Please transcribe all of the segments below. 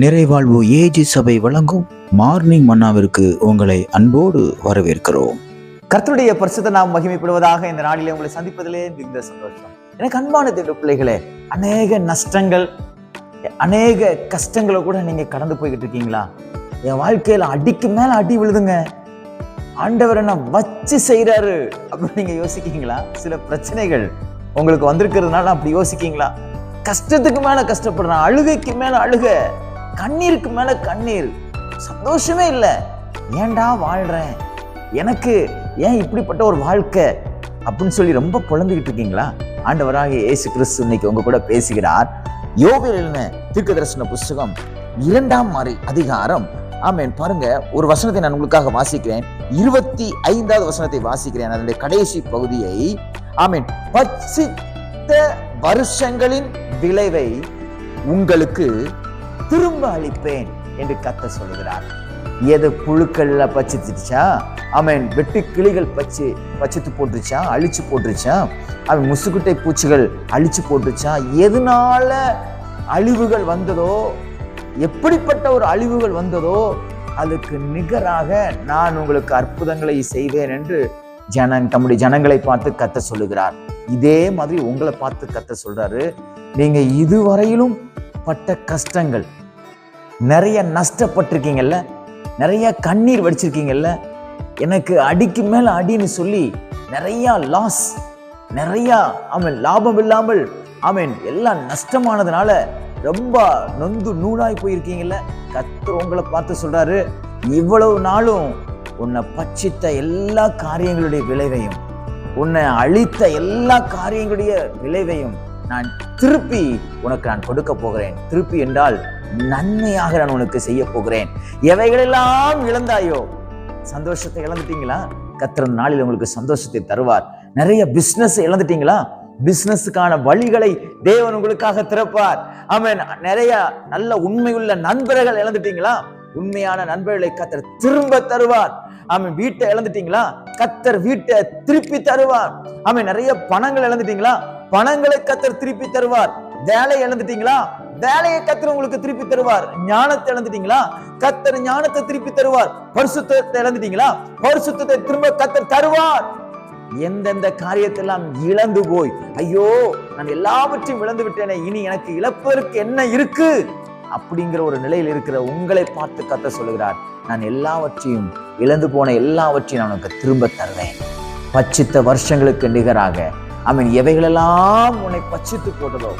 நிறைவாழ்வு AG சபை வழங்கும் morning மன்னாவிற்கு உங்களை அன்போடு வரவேற்கிறோம். கர்த்தருடைய பரிசுத்த நாம் மகிமைப்படுவதாக இந்த நாளிலே உங்களை சந்திப்பதிலே மிகுந்த சந்தோஷம். எனக்கு அன்பான திட்ட பிள்ளைகளே அநேக நஷ்டங்கள் அநேக கஷ்டங்களை கூட நீங்க கடந்து போய்கிட்டு இருக்கீங்களா? என் வாழ்க்கையில அடிக்கு மேல அடி விழுதுங்க. ஆண்டவர் என்ன வச்சு செய்கிறாரு அப்படின்னு நீங்க யோசிக்கீங்களா சில பிரச்சனைகள் உங்களுக்கு வந்திருக்கிறதுனால அப்படி யோசிக்கீங்களா கஷ்டத்துக்கு மேல கஷ்டப்படுறான் அழுகைக்கு மேல அழுக. கண்ணீருக்கு மேல கண்ணீர். சந்தோஷமே இல்லை. ஏன்டா வாழ்கிறேன் எனக்கு ஏன் இப்படிப்பட்ட ஒரு வாழ்க்கை? அப்படின்னு சொல்லி ரொம்ப புலம்பிக்கிட்டு இருக்கீங்களா? ஆண்டவராக இயேசு கிறிஸ்து இன்னைக்கு உங்க கூட பேசுகிறார். யோவேல் எழுதின தீர்க்க தரிசன புஸ்தகம் இரண்டாம் மாறி அதிகாரம். ஆமென். பாருங்க ஒரு வசனத்தை நான் உங்களுக்காக வாசிக்கிறேன். இருபத்தி ஐந்தாவது வசனத்தை வாசிக்கிறேன். அதனுடைய கடைசி பகுதியை. ஆமீன். பச்சித்த வருஷங்களின் விளைவை உங்களுக்கு திரும்ப அளிப்பேன் என்று கத்த சொல்லுகிறார். எது புழுக்கள்ல பச்சித்துச்சா அவன் வெட்டு கிளிகள் பச்சு பச்சத்து போட்டுருச்சா? அழிச்சு போட்டுருச்சா? அவன் முசுகுட்டை பூச்சிகள் அழிச்சு போட்டுருச்சா? எதனால அழிவுகள் வந்ததோ எப்படிப்பட்ட ஒரு அழிவுகள் வந்ததோ அதுக்கு நிகராக நான் உங்களுக்கு அற்புதங்களை செய்வேன் என்று ஜனன் தம்முடைய ஜனங்களை பார்த்து கத்த சொல்லுகிறார். இதே மாதிரி உங்களை பார்த்து கத்த சொல்றாரு. நீங்க இதுவரையிலும் பட்ட கஷ்டங்கள். நிறைய நஷ்டப்பட்டிருக்கீங்கல்ல? நிறைய கண்ணீர் வடிச்சிருக்கீங்கல்ல? எனக்கு அடிக்கு மேல அடின்னு சொல்லி நிறைய லாஸ் நிறைய அவன் லாபம் இல்லாமல் அவன் எல்லாம் நஷ்டமானதுனால ரொம்ப நொந்து நூலாய் போயிருக்கீங்கல்ல? கத்து உங்களை பார்த்து சொல்றாரு இவ்வளவு நாளும் உன்னை பட்சித்த எல்லா காரியங்களுடைய விளைவையும் உன்னை அழித்த எல்லா காரியங்களுடைய விளைவையும் நான் திருப்பி உனக்கு நான் கொடுக்க போகிறேன். திருப்பி என்றால் நன்மையாக நான் உனக்கு செய்ய போகிறேன். எவைகளெல்லாம் இழந்தாயோ சந்தோஷத்தை இழந்துட்டீங்களா? கத்திர நாளில் உங்களுக்கு சந்தோஷத்தை தருவார். நிறைய பிஸ்னஸ் இழந்துட்டீங்களா? பிஸ்னஸுக்கான வழிகளை தேவன் உங்களுக்காக திறப்பார். ஆமாம் நிறைய நல்ல உண்மையுள்ள நண்பர்கள் இழந்துட்டீங்களா? உண்மையான நண்பர்களை கத்தர் திரும்ப தருவார். ஆமாம் வீட்டை இழந்துட்டீங்களா? கத்தர் வீட்டை திருப்பி தருவார். ஆமாம் நிறைய பணங்கள் இழந்துட்டீங்களா? பணங்களை கத்தர் திருப்பி தருவார். வேலை இழந்துட்டீங்களா? வேலையை கத்தர் உங்களுக்கு திருப்பி தருவார். ஞானத்தை இழந்துட்டீங்களா? கத்தர் ஞானத்தை திருப்பி தருவார். பரிசுத்தத்தை இழந்துட்டீங்களா? பரிசுத்தத்தை திரும்ப கத்தர் தருவார். எந்தெந்த காரியத்தெல்லாம் இழந்து போய் ஐயோ நான் எல்லாவற்றையும் இழந்து விட்டேனே இனி எனக்கு இழப்பதற்கு என்ன இருக்கு? அப்படிங்கிற ஒரு நிலையில் இருக்கிற உங்களை பார்த்து கத்த சொல்லுகிறார். நான் எல்லாவற்றையும் இழந்து போன எல்லாவற்றையும் நான் உனக்கு திரும்ப தருவேன். பச்சித்த வருஷங்களுக்கு நிகராக அவன் எவைகளெல்லாம் உன்னை பச்சித்து போட்டதோ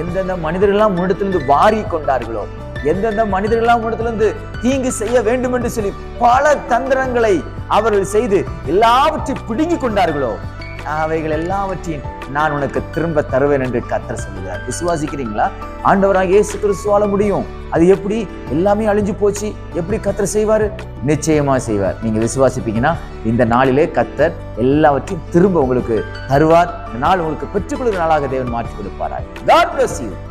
எந்தெந்த மனிதர்களெல்லாம் உன்னிடத்திலிருந்து வாரி கொண்டார்களோ எந்தெந்த மனிதர்களெல்லாம் உன்னிடத்திலிருந்து தீங்கு செய்ய வேண்டும் என்று சொல்லி பல தந்திரங்களை அவர்கள் செய்து எல்லாவற்றையும் பிடுங்கி கொண்டார்களோ அவைகள் எல்லாவற்றையும் நான் உனக்கு திரும்ப தருவேன் என்று கத்தர் சொல்லுகிறார். விசுவாசிக்கிறீங்களா? ஆண்டவராக இயேசு கிறிஸ்துவால முடியும். அது எப்படி? எல்லாமே அழிஞ்சு போச்சு. எப்படி கத்தர் செய்வாரு? நிச்சயமா செய்வார். நீங்க விசுவாசிப்பீங்கன்னா இந்த நாளிலே கத்தர் எல்லாவற்றையும் திரும்ப உங்களுக்கு தருவார். இந்த நாள் உங்களுக்கு பெற்றுக்கொள்கிற நாளாக தேவன் மாற்றி கொடுப்பாராய்